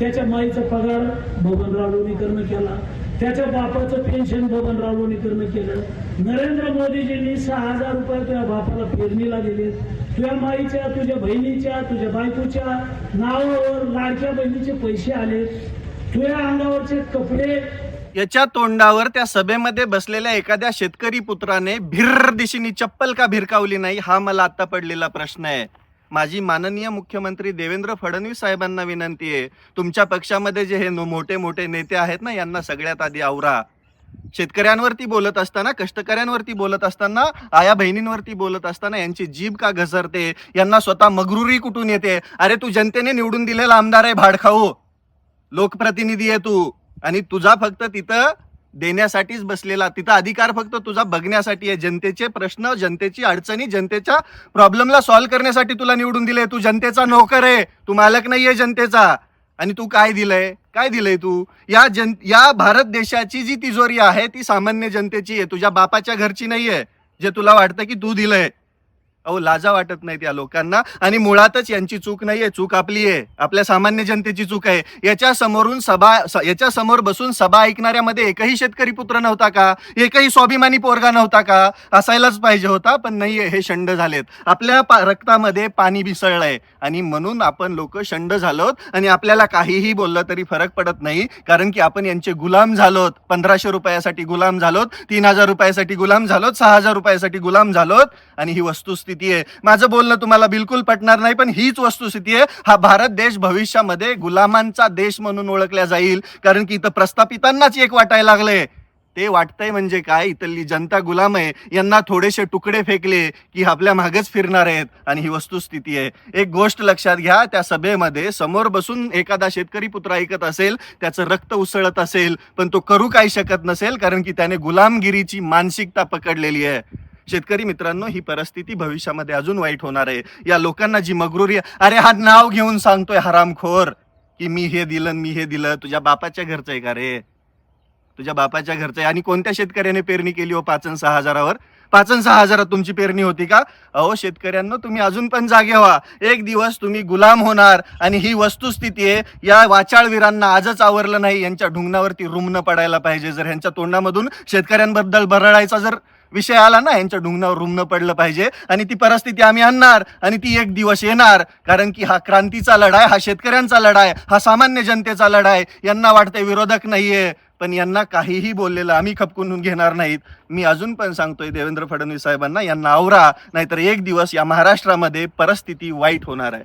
त्याच्या माईचा पगार बबनराव लोणीकरनं केला. त्याच्या बापाचं पेन्शन बबनराव लोणीकरनं केलं. नरेंद्र मोदीजींनी सहा हजार रुपये तुझ्या बापाला पेरणीला दिले. तुझ्या माईच्या तुझ्या बहिणीच्या तुझ्या बायकोच्या नावावर लाडक्या बहिणीचे पैसे आले. तुझ्या अंगावरचे कपडे. याच्या तोंडावर त्या सभेमध्ये बसलेल्या एखाद्या शेतकरी पुत्राने भिर दिशेने चप्पल का भिरकावली नाही हा मला आता पडलेला प्रश्न आहे. माझी माननीय मुख्यमंत्री देवेंद्र फडणवीस साहेबांना विनंती आहे. तुमच्या पक्षामध्ये जे हे मोठे मोठे नेते आहेत ना यांना सगळ्यात आधी आवरा. शेतकऱ्यांवरती बोलत असताना कष्टकऱ्यांवरती बोलत असताना आया बहिणींवरती बोलत असताना यांची जीभ का घसरते? यांना स्वतः मगरुरी कुठून येते? अरे तू जनतेने निवडून दिलेला आमदार आहे भाडखाऊ. लोकप्रतिनिधी आहे तू. आणि तुझा फक्त तिथं देण्यासाठीच बसलेला. तिथं अधिकार फक्त तुझा बघण्यासाठी आहे. जनतेचे प्रश्न जनतेची अडचणी जनतेच्या प्रॉब्लेमला सॉल्व्ह करण्यासाठी तुला निवडून दिले तू जनतेचा नोकर आहे. तू मालक नाहीये जनतेचा. आणि तू काय दिलंय? काय दिलंय तू? या जन या भारत देशाची जी तिजोरी आहे ती सामान्य जनतेची आहे. तुझ्या बापाच्या घरची नाहीये. जे तुला वाटतं की तू दिलंय. अहो लाजा वाटत नाही त्या लोकांना. आणि मुळातच यांची चूक नाहीये चूक आपली आहे. आपल्या सामान्य जनतेची चूक आहे. याच्या समोरून सभा याच्या समोर बसून सभा ऐकणाऱ्यामध्ये एकही शेतकरी पुत्र नव्हता का? एकही स्वाभिमानी पोरगा नव्हता का? असायलाच पाहिजे होता पण नाहीये हे शंड झालेत. आपल्या पा- रक्तामध्ये पाणी मिसळलंय. आणि म्हणून आपण लोक शंड झालोत आणि आपल्याला काहीही बोललं तरी फरक पडत नाही. कारण की आपण यांचे गुलाम झालोत. पंधराशे रुपयासाठी गुलाम झालोत तीन हजार रुपयासाठी गुलाम झालोत सहा हजार रुपयासाठी गुलाम झालोत. आणि ही वस्तुस्थिती आहे. माझं बोलणं तुम्हाला बिलकुल पटणार नाही पण हीच वस्तुस्थिती आहे. हा भारत देश भविष्यामध्ये गुलामांचा देश म्हणून ओळखला जाईल. कारण की इथं प्रस्थापितांनाच एक वाटायला लागलंय. ते वाटतंय म्हणजे काय? इथली जनता गुलाम आहे. यांना थोडेसे तुकडे फेकले की आपल्या मागच फिरणार आहेत. आणि ही वस्तुस्थिती आहे. एक गोष्ट लक्षात घ्या त्या सभेमध्ये समोर बसून एखादा शेतकरी पुत्र ऐकत असेल त्याचं रक्त उसळत असेल पण तो करू काही शकत नसेल कारण की त्याने गुलामगिरीची मानसिकता पकडलेली आहे. शेतकरी मित्रांनो ही परिस्थिती भविष्यामध्ये अजून वाईट होणार आहे. या लोकांना जी मगरुरी अरे हा नाव घेऊन सांगतोय हरामखोर की मी हे दिलं मी हे दिलं तुझ्या बापाच्या घरचं आहे का रे? तुझ्या बापाच्या घरचं आहे. आणि कोणत्या शेतकऱ्याने पेरणी केली हो पाच सहा हजारावर? पाच आणि सहा हजारात तुमची पेरणी होती का? अहो शेतकऱ्यांना तुम्ही अजून पण जागे व्हा. एक दिवस तुम्ही गुलाम होणार आणि ही वस्तुस्थिती आहे. या वाचाळवीरांना आजच आवरलं नाही. यांच्या ढुंगणावरती रुमणं पडायला पाहिजे. जर यांच्या तोंडामधून शेतकऱ्यांबद्दल बरळायचा जर विषय आला ना यांच्या ढुंगणावर रुमणं पडलं पाहिजे आणि ती परिस्थिती आम्ही आणणार आणि ती एक दिवस येणार. कारण की हा क्रांतीचा लढाय हा शेतकऱ्यांचा लढाई हा सामान्य जनतेचा लढाय. यांना वाटतंय विरोधक नाहीये. पण यांना काहीही बोललेलं आम्ही खपकून घेणार नाहीत. मी अजून पण सांगतोय देवेंद्र फडणवीस साहेबांना यांना आवरा नाहीतर एक दिवस या महाराष्ट्रामध्ये परिस्थिती वाईट होणार आहे.